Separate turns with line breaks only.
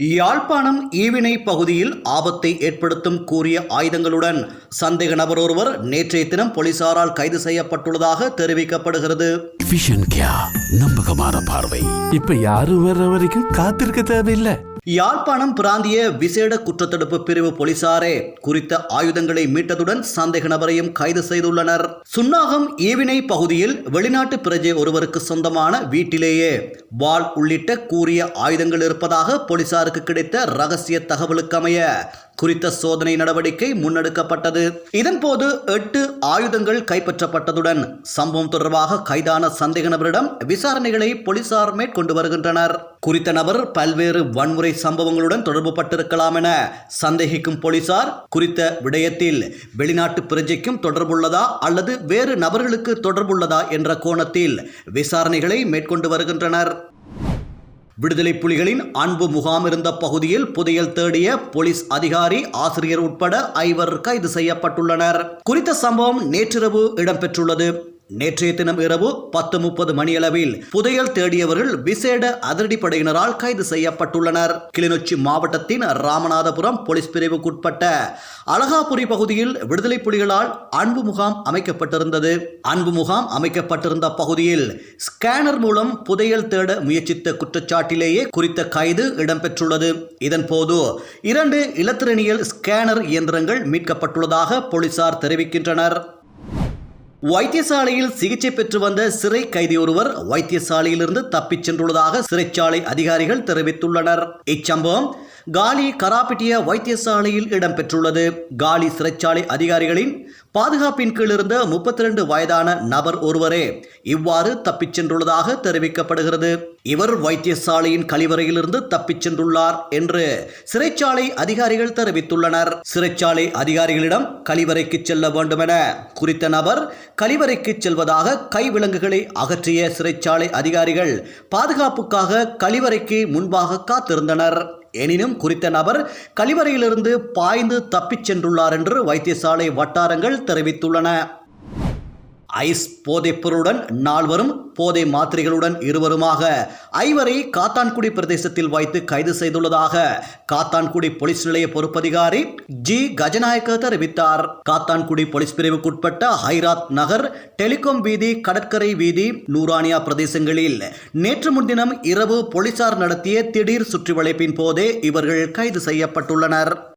யாழ்ப்பாணம் ஈவினை பகுதியில் ஆபத்தை ஏற்படுத்தும் கூறிய ஆயுதங்களுடன் சந்தேக நபர் ஒருவர் நேற்றைய தினம் போலீசாரால் கைது செய்யப்பட்டுள்ளதாக தெரிவிக்கப்படுகிறது.
நம்பகமான பார்வை.
இப்ப யாரும் வர்ற வரைக்கும் காத்திருக்க தேவையில்லை.
யாழ்ப்பாணம் பிராந்திய விசேட குற்றத்தடுப்பு பிரிவு போலீசாரே குறித்த ஆயுதங்களை மீட்டதுடன் சந்தேக நபரையும் கைது செய்துள்ளனர். சுன்னாகம் ஏவினை பகுதியில் வெளிநாட்டு பிரஜை ஒருவருக்கு சொந்தமான வீட்டிலேயே வாள் உள்ளிட்ட கூறிய ஆயுதங்கள் இருப்பதாக போலீசாருக்கு கிடைத்த ரகசிய தகவலுக்கமைய குறித்த சோதனை நடவடிக்கை முன்னெடுக்கப்பட்டது. இதன்போது எட்டு ஆயுதங்கள் கைப்பற்றப்பட்டதுடன் சம்பவம் தொடர்பாக கைதான சந்தேக நபரிடம் விசாரணைகளை போலீசார் மேற்கொண்டு வருகின்றனர். குறித்த நபர் பல்வேறு வன்முறை சம்பவங்களுடன் தொடர்பு பட்டிருக்கலாம் என சந்தேகிக்கும் போலீசார் குறித்த விடயத்தில் வெளிநாட்டு பிரஜைக்கும் தொடர்புள்ளதா அல்லது வேறு நபர்களுக்கு தொடர்புள்ளதா என்ற கோணத்தில் விசாரணைகளை மேற்கொண்டு வருகின்றனர். விடுதலை புலிகளின் அன்பு முகாம் இருந்த பகுதியில் புதையல் தேடிய போலீஸ் அதிகாரி ஆசிரியர் உட்பட ஐவர் கைது செய்யப்பட்டுள்ளனர். குறித்த சம்பவம் நேற்றிரவு இடம்பெற்றுள்ளது. நேற்றைய தினம் இரவு பத்து முப்பது மணியளவில் புதையல் தேடியவர்கள் விசேட அதிரடிப்படையினரால் கைது செய்யப்பட்டுள்ளனர். கிளிநொச்சி மாவட்டத்தின் ராமநாதபுரம் போலீஸ் பிரிவுக்குட்பட்ட அழகாபுரி பகுதியில் விடுதலை புலிகளால் அன்பு முகாம் அமைக்கப்பட்டிருந்தது. அன்பு முகாம் அமைக்கப்பட்டிருந்த பகுதியில் ஸ்கேனர் மூலம் புதையல் தேட முயற்சித்த குற்றச்சாட்டிலேயே குறித்த கைது இடம்பெற்றுள்ளது. இதன்போது இரண்டு இலத்திரனியல் ஸ்கேனர் இயந்திரங்கள் மீட்கப்பட்டுள்ளதாக போலீசார் தெரிவிக்கின்றனர். வைத்தியசாலையில் சிகிச்சை பெற்று வந்த சிறை கைதி ஒருவர் வைத்தியசாலையிலிருந்து தப்பிச் சென்றுள்ளதாக சிறைச்சாலை அதிகாரிகள் தெரிவித்துள்ளனர். இச்சம்பவம் காலி கராப்பிட்டிய வைத்தியசாலையில் இடம்பெற்றுள்ளது. காலி சிறைச்சாலை அதிகாரிகளின் பாதுகாப்பின் கீழ் இருந்த முப்பத்தி ரெண்டு வயதான நபர் ஒருவரே இவ்வாறு தப்பிச் சென்றுள்ளதாக தெரிவிக்கப்படுகிறது. இவர் வைத்தியசாலையின் கழிவறையிலிருந்து தப்பிச் சென்றுள்ளார் என்று சிறைச்சாலை அதிகாரிகள் தெரிவித்துள்ளனர். சிறைச்சாலை அதிகாரிகளிடம் கழிவறைக்கு செல்ல வேண்டுமென குறித்த நபர் கழிவறைக்கு செல்வதாக கைவிலங்குகளை அகற்றிய சிறைச்சாலை அதிகாரிகள் பாதுகாப்புக்காக கழிவறைக்கு முன்பாக காத்திருந்தனர். எனினும் குறித்த நபர் கழிவறையிலிருந்து பாய்ந்து தப்பிச் சென்றுள்ளார் என்று வைத்தியசாலை வட்டாரங்கள் தெரிவித்துள்ளன. ஐஸ் போதைப்பொருளுடன் நால்வரும் போதை மாத்திரைகளுடன் இருவருமாக ஐவரை காத்தான்குடி பிரதேசத்தில் வைத்து கைது செய்துள்ளதாக காத்தான்குடி போலீஸ் நிலைய பொறுப்பதிகாரி ஜி. கஜநாயக்க தெரிவித்தார். காத்தான்குடி போலீஸ் பிரிவுக்குட்பட்ட ஹைராத் நகர் டெலிகாம் வீதி கடற்கரை வீதி நூரானியா பிரதேசங்களில் நேற்று முன்தினம் இரவு போலீசார் நடத்திய திடீர் சுற்றிவளைப்பின் போதே இவர்கள் கைது செய்யப்பட்டுள்ளனர்.